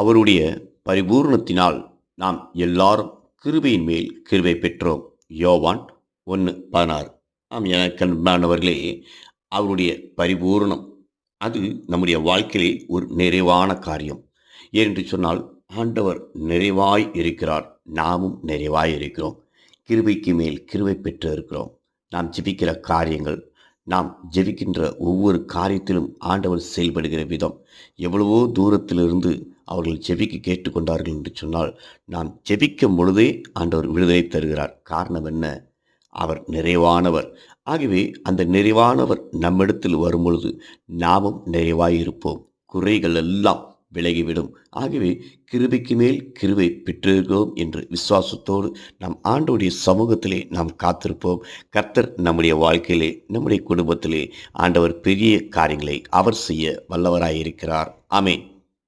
அவருடைய பரிபூர்ணத்தினால் நாம் எல்லாரும் கிருபையின் மேல் கிருபை பெற்றோம். யோவான் ஒன்று பதினாறு. ஆம் எனக்கு அன்பானவர்களே அவருடைய பரிபூர்ணம் அது நம்முடைய வாழ்க்கையிலே ஒரு நிறைவான காரியம். ஏனென்று சொன்னால் ஆண்டவர் நிறைவாய் இருக்கிறார். நாமும் நிறைவாய் இருக்கிறோம். கிருபைக்கு மேல் கிருபை பெற்று இருக்கிறோம். நாம் ஜெபிக்கிற காரியங்கள் நாம் ஜெபிக்கின்ற ஒவ்வொரு காரியத்திலும் ஆண்டவர் செயல்படுகிற விதம். எவ்வளவோ தூரத்திலிருந்து அவர்கள் ஜெபிக்க கேட்டுக்கொண்டார்கள் என்று சொன்னால் நாம் ஜெபிக்கும் பொழுதே ஆண்டவர் விடுதலை தருகிறார். காரணம் என்ன? அவர் நிறைவானவர். ஆகவே அந்த நிறைவானவர் நம்மிடத்தில் வரும்பொழுது நாமும் நிறைவாயிருப்போம். குறைகள் எல்லாம் விலகிவிடும். ஆகவே கிருபைக்கு மேல் கிருபை பெற்றிருக்கிறோம் என்று விசுவாசத்தோடு நம் ஆண்டோடைய சமூகத்திலே நாம் காத்திருப்போம். கர்த்தர் நம்முடைய வாழ்க்கையிலே நம்முடைய குடும்பத்திலே ஆண்டவர் பெரிய காரியங்களை அவர் செய்ய வல்லவராயிருக்கிறார். ஆமென்.